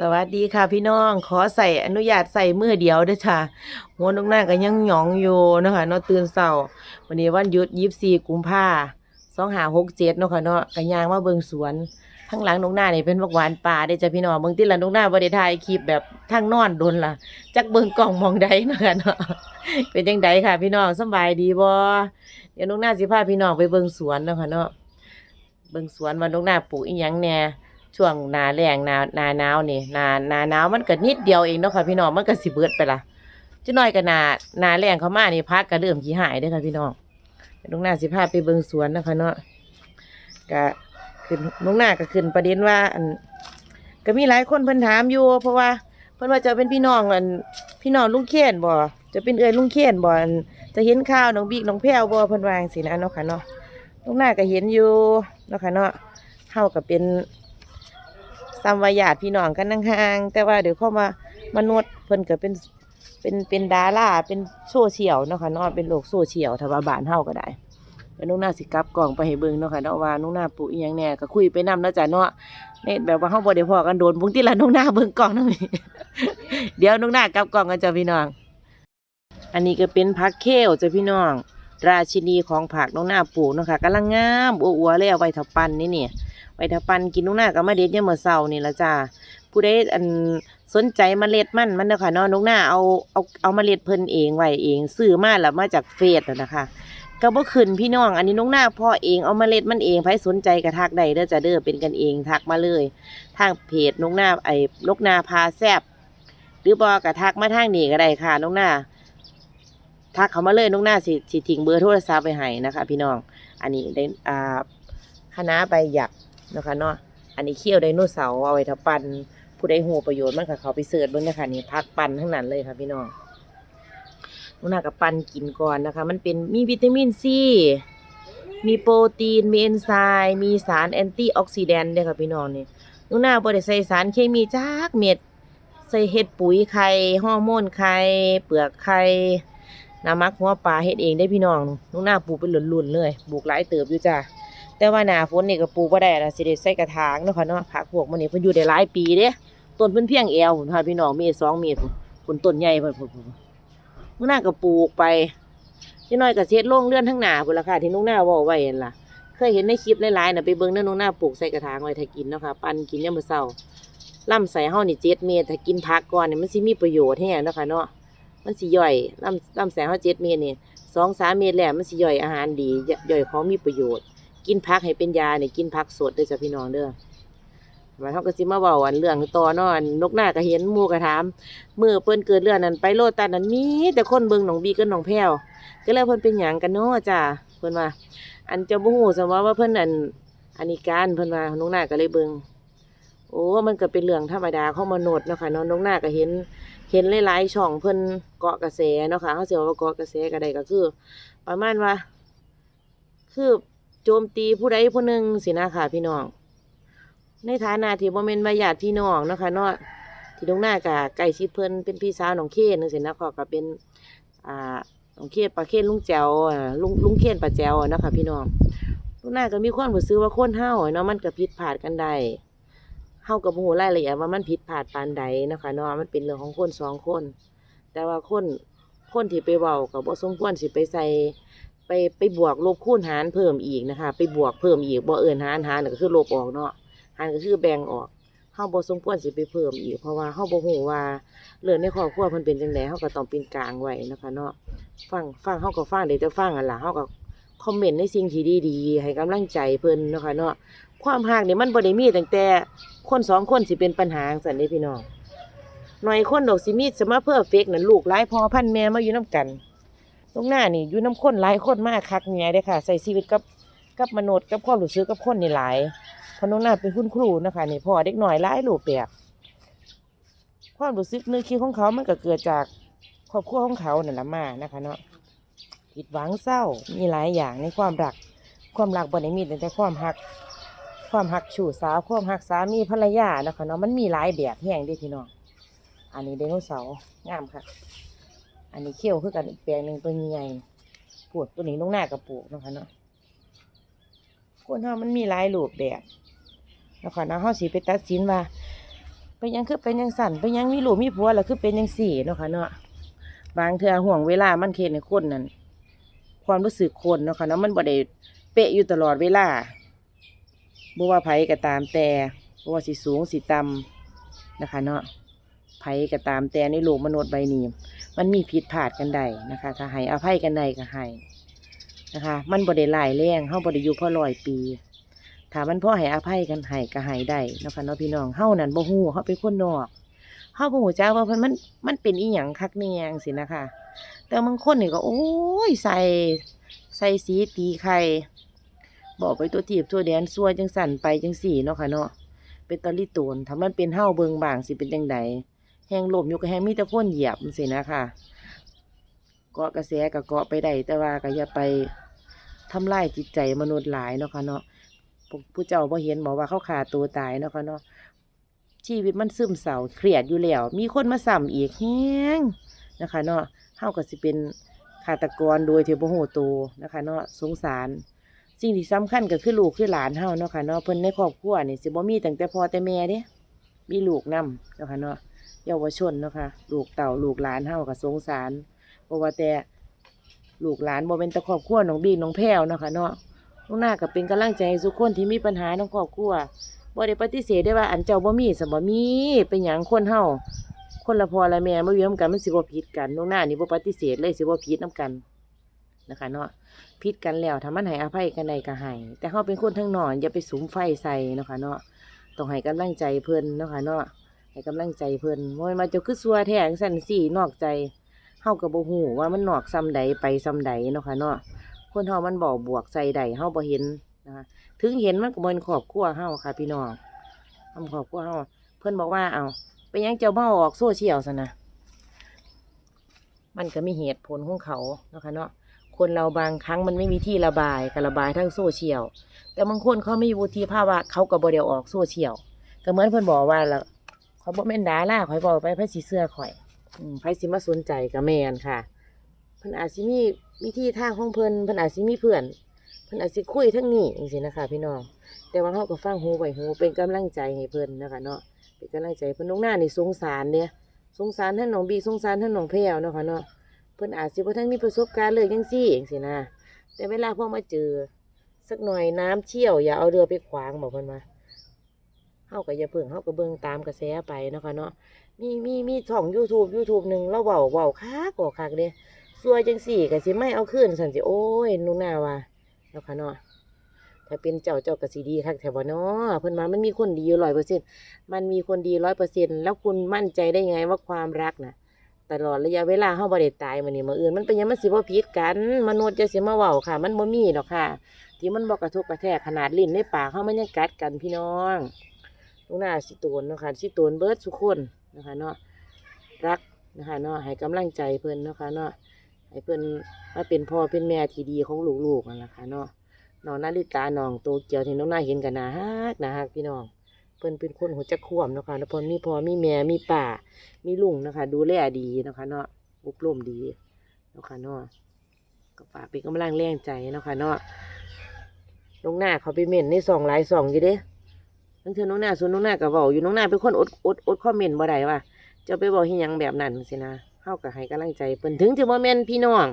สวัสดีค่ะพี่น้องขอใส่อนุญาตใส่มือเดียวด้วยค่ะหัวนกหน้าก็ยังหยองอยู่นะคะเนาะตื่นเช้าวันนี้วันหยุดยี่สี่กุมภาสองหาหกเจ็ดเนาะค่ะเนาะก็ย่างมาเบิงสวนข้างหลังนกหน้านี่เป็นผักหวานป่าเด้จ้ะพี่น้องบางทีละนกหน้าบ่ได้ถ่ายคลิปแบบทางนอนโดนล่ะจักเบิงกล้องมองใดเนาะค่ะเนาะเป็นจังไดค่ะ พี่น้องสบายดีบ่เดี๋ยวนกหน้าสิพาพี่น้องไปเบิงสวนเนาะค่ะเนาะเบิงสวนว่านกหน้าปลูกอีหยังแน่ ช่วงหนาแรงหนาหนาหนาวนี่หนาหนาหนาวมันก็นิดเดียวเองเนาะค่ะพี่น้องมันก็สิเบิดไปละจะน้อยก็หนาหนาแรงเขามานี่พักก็เริ่มขี้หายเด้อค่ะพี่น้องลุงหน้าสิพาไปเบิ่งสวนนะคะเนาะก็ขึ้นลุงหน้าก็ขึ้นประเด็นว่าอันก็มีหลายคนเพิ่นถามอยู่ เพราะว่าเพิ่นว่าจะเป็นพี่น้องอันพี่น้องลุงเขียนบ่จะเป็นเอ้ยลุงเขียนบ่อันจะเห็นข่าวน้องบิ๊กน้องแพรวบ่เพิ่นว่าจังซี่นะเนาะค่ะเนาะลุงหน้าก็เห็นอยู่เนาะค่ะเนาะเฮาก็เป็น ซ้ำวาญาติพี่น้องกันนั่งห่างแต่ว่าเดี๋ยวเข้ามามนุษย์เพิ่นก็เป็นเป็นเป็นดาราเป็นโซเชียลเนาะค่ะเนาะเป็นโลกโซเชียลถ้าว่าบ้านเฮาก็ได้เดี๋ยวนุ่งหน้าสิกลับกล่องไปให้เบิ่งเนาะค่ะเนาะว่านุ่งหน้าปลูกอีหยังแหน่ก็คุยไปนำเนาะจ้ะเนาะในแบบว่าเฮาบ่ได้พอกันโดนบุงที่ละนุ่งหน้าเบิ่งกล่องนั่นนี่ เดี๋ยวนุ่งหน้ากลับกล่องกันจ้ะพี่น้อง อันนี้ก็เป็นผักเคลจ้ะพี่น้อง ราชินีของผักน้องหน้าปลูกเนาะค่ะกำลังงามอัวๆเลยเอาไว้ถ้าปั่นนี่เนี่ย ไว้ถ้าปันกินนุ่งหน้าก็มาเด็ดเนี่ยามมื่อเช้านี่ละจ้าผู้ใดอันสนใจมเมล็ดมันมันเด้อค่ะเนาะนุ่งหน้าเอาเอาเอาเมล็ดเพิ่นเองไว้เองซื้อมาแล้วมาจากเฟซน่ะนะคะก็บ่ขึ้นพี่น้อง อันนี้นุ่งหน้าพ่อเองเอาเล็ดมันเองใครสนใจก็ทักได้เด้อจ้าเด้อเป็นกันเองทักมาเลย ทางเพจนุ่งหน้าไอ้นกนาพาแซบหรือบ่ก็ทักมาทางนี้ก็ได้ค่ะนุ่งหน้าทักเขามาเลยนุ่งหน้าสิสิทิ้งเบอร์โทรศัพท์ไว้ให้นะคะ พี่น้อง อันนี้ได้อ่าคณะใบหยัก นะคะเนาะอันนี้เคี่ยวไดโนเสาร์เอาไว้ถ้าปั่นผู้ใดหูประโยชน์มันค่ะเขาไปเสิร์ชเบิ่งนะคะนี่พักปันทั้งนั้นเลยค่ะพี่น้องนุ่นน่ากับปันกินก่อนนะคะ มันเป็นมีวิตามินซี มีโปรตีน มีเอนไซม์มีสารแอนตี้ออกซิแดนต์ด้วยค่ะพี่น้องนี่นุ่นน่าบ่ได้ใส่สารเคมีจักเม็ด ใส่เห็ดปุ๋ยไข่ฮอร์โมนไข่เปลือกไข่น้ำมักหัวปลาเฮ็ดเองได้พี่น้องนุ่นน่าปลูกเป็นหลุนๆเลยปลูกหลายเติบอยู่จ้า แต่ว่าหน้าฝนนี่ก็ปลูกบ่ได้ละสิได้ใส่กระถางเนาะค่ะเนาะผักพวกมันนี่เพิ่นอยู่ได้หลายปีเด้ต้นเพิ่นเพียงแอวพุ่นค่ะพี่น้องเมตรสองเมตรพุ่นต้นใหญ่พุ่นพุ่นมื้อหน้าก็ปลูกไปจักหน่อยก็เฮ็ดโรงเรือนทั้งหน้าพุ่นล่ะค่ะที่นุ่งหน้าเว้าไว้นั่นล่ะ เคยเห็นในคลิปหลายๆน่ะไปเบิ่งเด้อนุ่งหน้าปลูกใส่กระถางไว้ถ้ากินเนาะค่ะปั่นกินยามมื้อเช้าลำไส้เฮานี่7เมตรถ้ากินผักก่อนนี่มันสิมีประโยชน์แฮงเนาะค่ะเนาะมันสิย่อยลำลำไส้เฮา7เมตรนี่2-3เมตรแล้วมันสิย่อยอาหารดีย่อยของมีประโยชน์ กินผักให้เป็นยาเนี่ยกินผักสดด้อจ้ะพี่น้องเด้อว่าเขาก็สิมาเว้าอันเรื่องต่อเนาะอันนกหน้าก็เห็นหมู่ก็ถามมื้อเพิ่นเกิดเรื่องนั้นไปโลดตัสนั้นมีแต่คนเบิ่งน้องบีกับน้องแพ้วก็เลยเพิ่นเป็นหยังกันเนาะจ้ะเพิ่นว่าอันเจ้าบ่ฮู้ซะว่าว่าเพิ่นอันอันนี้การเพิ่นว่านกหน้าก็เลยเบิงโอ้มันก็เป็นเรื่องธรรมดาของมนุษย์เนาะค่ะเนาะนกหน้าก็เห็นเห็นหลายๆช่องเพิ่นเกาะกระแสเนาะค่ะเฮาเสิว่าเกาะกระแสก็ได้ก็คือ ประมาณว่า คือ โจมตีผู้ใดผู้หนึ่งสินะค่ะ พี่น้อง ในฐานะที่บ่แม่นมาญาติพี่น้องเนาะค่ะเนาะที่ตรงหน้ากะใกล้ชิดเพิ่นเป็นพี่สาวน้องเคนจังซี่นะก็ก็เป็นอ่าน้องเคนปลาเคนลุงแจวอ่าลุงลุงเคนปลาแจวเนาะค่ะพี่น้องตรงหน้าก็มีความรู้สึกว่าคนเฮาอะเนาะมันก็ผิดพลาดกันได้เฮาก็บ่ฮู้รายละเอียดว่ามันผิดพลาดปานใดนะคะเนาะมันเป็นเรื่องของคนสองคน แต่ว่าคนคนที่ไปเว้าก็บ่สมควรสิไปใส่ ไปไปบวกลบคูณหารเพิ่มอีกนะคะ ไปบวกเพิ่มอีกบ่เอินหารหารก็คือลบออกเนาะหารก็คือแบ่งออกเฮาบ่สมควรสิไปเพิ่มอีกเพราะว่าเฮาบ่ฮู้ว่าเรื่องในครอบครัวเพิ่นเป็นจังไดเฮาก็ต้องเป็นกลางไว้นะคะเนาะฟังฟังเฮาก็ฟังได้แต่ฟังอั่นล่ะเฮาก็คอมเมนต์ในสิ่งที่ดีๆ ให้กำลังใจเพิ่นเนาะค่ะเนาะความรักนี่มันบ่ได้มีตั้งแต่คนสองคนสิเป็นปัญหาจังซั่นเด้พี่น้องหน่อยคนดอกสิมีสมาเพอร์เฟกนั่นลูกหลายพ่อพันแม่มาอยู่นํกัน ตรงหน้านี่อยู่น้ำข้นหลายคนมากคักเนี่ยได้ค่ะ ใส่ชีวิตกับกับมนุษย์กับความรู้สึกกับคนนี่หลายเพราะน้องหน้าเป็นคุณครูนะคะนี่พ่อเด็กหน่อยหลายรูปแบบความรู้สึกนึกคิดของเขามันก็เกิดจากครอบครัวของเขาเนั่นละมานะคะเนาะผิดหวังเศร้ามีหลายอย่างในความรัก ความรักบ่ได้มีแต่ความหัก ความหักชู้สาวความหักสามีภรรยานะคะเนาะมันมีหลายแบบแห่งเด้อพี่น้องอันนี้ไดโนเสาร์งามค่ะ อันนี้เขี้ยวคือกันอีกแปลงหนึ่งตัวใหญ่ปวดตัวนี้ลงหน้ากระปุกนะคะเนาะคนเฮามันมีหลายรูปแบบนะคะนะเฮาสิไปตัดสินว่าเป็นยังคือเป็นยังสั่นเป็นยังมีลูกมีผัวแล้วคือเป็นยังสี่นะคะเนาะบางเทื่อห่วงเวลามันเค็ดในคนนั่นความรู้สึกคนนะคะเนาะมันบ่ได้เป๊ะอยู่ตลอดเวลาบ่ว่าไผก็ตามแต่บ่ว่าสิสูงสิต่ำนะคะเนาะ ไผก็ตามแต่ในโลกมนุษย์ใบนี้มันมีผิดพลาดกันได้นะคะ ถ้าให้อภัยกันได้ก็ให้นะคะ มันบ่ได้หลายแรงเฮาบ่ได้อยู่พราะร้อยปีถามันพอให้อภัยกันให้ก็ให้ได้นะคะเนาะพี่น้องเฮานั่นบ่ฮู้เฮาเป็นคนนอกเฮาบ่ฮู้จักว่าเพิ่นมันมันเป็นอีหยังคักแนงซี่นะคะ แต่บางคนนี่ก็โอ้ยใส่ใส่สีตีไข่บอกไปตัวทีบตัวแดนซัวจังสั่นไปจังสี่เนาะค่ะเนาะเป็นตะลิโตนถ้ามันเป็นเฮาเบิงบางสิเป็นจังใด แหงลมอยู่ก็แหงมีแต่พ่นเหยียบจังซี่นะคะเกาะกระแสก็เกาะไปได้แต่ว่าก็อย่าไปทำลายจิตใจมนุษย์หลายเนาะค่ะเนาะผู้เจ้าบ่เห็นบอกว่าเขาขาตัวตายเนาะค่ะเนาะชีวิตมันซึมเศร้าเครียดอยู่แล้ว มีคนมาซ้ำอีกแฮงนะคะ เนาะเฮาก็สิเป็นฆาตกรโดยเที่บ่ฮู้ตัวนะคะ เนาะสงสาร สิ่งที่สำคัญก็คือลูกคือหลานเฮาเนาะค่ะเนาะเพิ่นในครอบครัวนี่สิบ่มีตั้งแต่พ่อแต่แม่เด้มีลูกนำเนาะค่ะเนาะ เยาวชนเนาะค่ะลูกเต่าลูกหลานเฮาก็สงสารบ่ว่าแต่ลูกหลานบ่เป็นต่ครอบครัวน้องบีน้องแพ้วเนาะค่ะเนาะลูกหน้าก็เป็นกำลังใจให้ทุกคนที่มีปัญหาในครอบครัวบ่ได้ปฏิเสธได้ว่าอันเจ้าบ่มีสมบ่มีเป็นหยังคนเฮาคนละพอละแม่มาอยู่นำกันมันสิบ่ผิดกันลูกหน้านี่บ่ปฏิเสธเลยสิบ่ผิดนํกันนะคะเนาะผิดกันแล้วถ้ามันให้อภัยกันได้ก็ให้แต่เฮาเป็นคนทั้งนอนอย่าไปสุมไฟใส่เนาะค่ะเนาะต้องให้กำลังใจเพิ่นเนาะค่ะเนาะ ให้กำลังใจเพิ่นบ่แม่นว่าเจ้าคือซัวแท้งซั่นสินอกใจเฮาก็บ่ฮู้ว่ามันนอกซ้ำใดไปซ้ำใดเนาะค่ะเนาะคนเฮามันบอกบวกใส่ใดเฮาบ่เห็นนะคะถึงเห็นมันก็บ่เป็นครอบครัวเฮาค่ะ พี่น้องทำครอบครัวเฮาเพิ่นบอกว่าเอาเป็นยังเจ้าเมาออกโซเชียลซะนะมันก็มีเหตุผลของเขาเนาะค่ะเนาะคนเราบางครั้งมันไม่มีที่ระบายก็ระบายทั้งโซเชียลแต่บางคนเขาไมีวุฒิภาวะเขาก็บ่ได้ออกโซเชียลก็เหมือนเพิ่อนบอกว่าแล้ว เขาบ่แม่นดาราข่อยบอกไปไผสิเสื้อข่อยอืมไผสิมาสนใจก็แม่นค่ะเพิ่นอาจสิมีวิธีทางของเพิ่นเพิ่นอาจสิมีเพื่อนเพิ่นอาจสิคุยทั้งนี้จังซี่นะคะ พี่น้อง แต่ว่าเฮาก็ฟังหูไว้หูเป็นกำลังใจให้เพิ่นนะคะเนาะเป็นกำลังใจเพิ่นน้องหน้านี่สงสารเนี่ยสงสารท่านน้องบีสงสารท่านน้องแพรวเนาะค่ะเนาะเพิ่นอาจสิบ่ทันมีประสบการณ์เลยจังซี่จังซี่นะแต่เวลาพอมาเจอสักหน่อยน้ำเชี่ยวอย่าเอาเรือไปขวางบอกเพิ่นว่า เฮาก็อย่าเพิ่งเฮาก็เบิ่งตามกระแสไปเนาะค่ะเนาะมีมีมีช่อง YouTube YouTube หนึงเราเว้าเว้าคักออกคักเด้ซัวจังสี่ก็สิไม่เอาขึ้นสันสิโอ้ยหนูนาว่าเนาะค่ะเนาะถ้าเป็นเจ้าเจ้าก็สิดีคักแถวบ่เนาะเพิ่นมามันมีคนดีอยู่ร้อยเปอร์เซ็นต์มันมีคนดีร้อยเปอร์เซ็นต์แล้วคุณมั่นใจได้ไงว่าความรักน่ะตลอดระยะเวลาเฮาบ่ได้ตายมื้อนี้มื้ออื่นมันเป็นหยังมันสิบ่ผิดกัน มนุษย์จะสิมาเว้าค่ะ มันบ่มีดอกค่ะ ที่มันบ่กระทบกระแทกขนาดลิ้นในปากเฮามันยังกัดกันพี่น้อง ลูกหน้าสิโตนเนาะค่ะสิโตนเบิร์ดทุกคนนะคะเนาะรักนะคะเนาะให้กำลังใจเพิ่อนเนาะค่ะเนาะให้เพิ่อนมาเป็นพ่อเป็นแม่ที่ดีของลูกๆนั่นแหละค่ะเนาะน้องนาฬิตาน้องโตเกียวที่น้องนาเห็นกันนะฮักนะฮักพี่น้องเพิ่นเป็นคนหัวจักขวมเนาะค่ะแล้วพิ่นมีพ่อมีแม่มีป่ามีลุงนะคะ ดูแลดีนะคะเนาะอบรมดีเนาะค่ะเนาะก็ฝากเป็นกำลังแรงใจเนาะค่ะเนาะน้องหน้าเขาไปเม่นในสองหลายสองอยู่เด้ ทั้งเธอน้องหน้าส่วนน้องหน้าก็เว้าอยู่น้องหน้าเป็นคนอดอดอดคอมเมนต์บ่ได้ว่าจะไปบอกให้ยังแบบนั้นสินะเฮาก็ให้กำลังใจเพิ่นถึงจะบ่แม่นพี่น้อง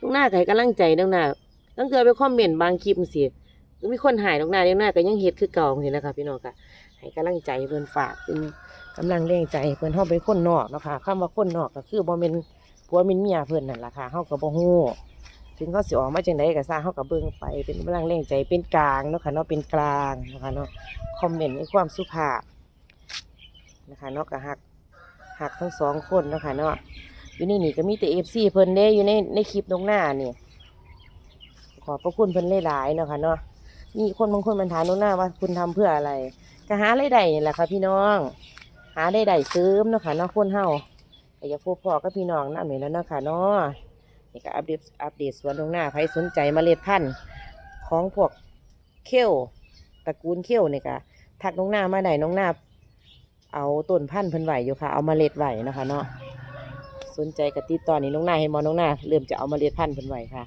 ลูกหน้าก็ให้กำลังใจน้องหน้าตั้งเทื่อไปคอมเมนต์บางคลิปสิก็มีคนหายน้องหน้าน้องหน้าก็ยังเฮ็ดคือเก่าสินะคะพี่น้องค่ะให้กำลังใจเพิ่นฝากเป็นกำลังแรงใจเพิ่นเฮาเป็นคนนอกเนาะค่ะคำว่าคนนอกก็คือบ่แม่นผัวแม่นเมียเพิ่นนั่นล่ะค่ะเฮาก็บ่ฮู้ ถึงเขาสิออกมาจังไดก็ซาเฮาก็เบิ่งไปเป็นกำลังแรงใจเป็นกลางเนาะค่ะเนาะเป็นกลางเนาะค่ะเนาะคอมเมนต์ในความสุภาพนะคะเนาะก็ฮักหักทั้งสองคนเนาะค่ะเนาะอยู่นี่นี่ก็มีแต่เอฟซีเพิ่นเด้อยู่ในในคลิปตรงหน้านี่ขอบพระคุณเพิ่นหลายๆเนาะค่ะเนาะมีคนบางคนมันถามตรงหน้าว่าคุณทำเพื่ออะไรก็หารายได้นี่แหละค่ะพี่น้อง หารายได้เสริมเนาะค่ะเนาะคนเฮาอยากพบพ่อกับพี่น้องนำนี่แล้วเนาะค่ะเนาะ นี่ก็อัปเดตอัปเดตสวนตรงหน้าใครสนใจเมล็ดพันธุ์ของพวกเขี้ยวตระกูลเขี้ยวนี่ก็ทักน้องหน้ามาได้น้องหน้าเอาต้นพันธุ์เพิ่นไหวอยู่ค่ะ เอาเมล็ดไหวนะคะเนาะสนใจกติดต่อนี่น้องหน้าเห็นมอน้องหน้าเริ่มจะเอามาเมล็ดพันธุ์เพิ่นไหวค่ะ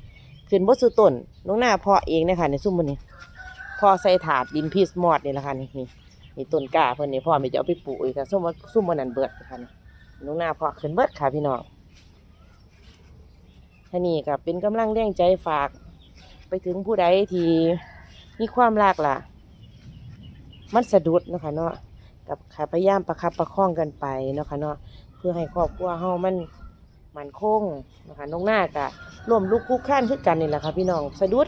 ขึ้นบดสุต้นน้องหน้าเพาะเองนะคะในซุ่มมันนี้พอใส่ถาดดินพีสมอดนี่แหละค่ะนี่นี่นี่ต้นกล้าเพิ่นนี่พ่อแม่จะเอาไปปลูกอีกค่ะซุ่มว่าซุ่มวันนั้นเบิดค่ะน้องหน้าพ่อขึ้นเบิดค่ะพี่น้อง ท่านี่ก็เป็นกำลังแรงใจฝาก ไปถึงผู้ใดที่มีความรักล่ะ มันสะดุดนะคะเนาะกับขาพยายามประคับประคองกันไปเนาะค่ะเนาะเพื่อให้ครอบครัวเฮามันมันคงนะคะน้องหน้าก็ร่วมลูกคู่ข้านคือกันนี่แหละค่ะพี่น้องสะดุด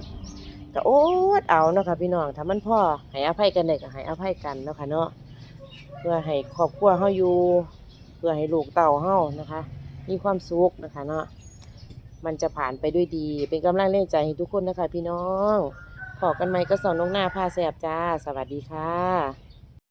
ก็โอ๊ดเอาเนาะค่ะพี่น้องถ้ามันพ่อให้อภัยกันได้ก็ให้อภัยกันเนาะค่ะเนาะเพื่อให้ครอบครัวเฮาอยู่ เพื่อให้ลูกเต่าเฮานะคะ มีความสุขนะคะเนาะ มันจะผ่านไปด้วยดี เป็นกำลังแรงใจให้ทุกคนนะคะ พี่น้องขอกันไหมก็สอนน้องหน้าพาแสบจ้า สวัสดีค่ะ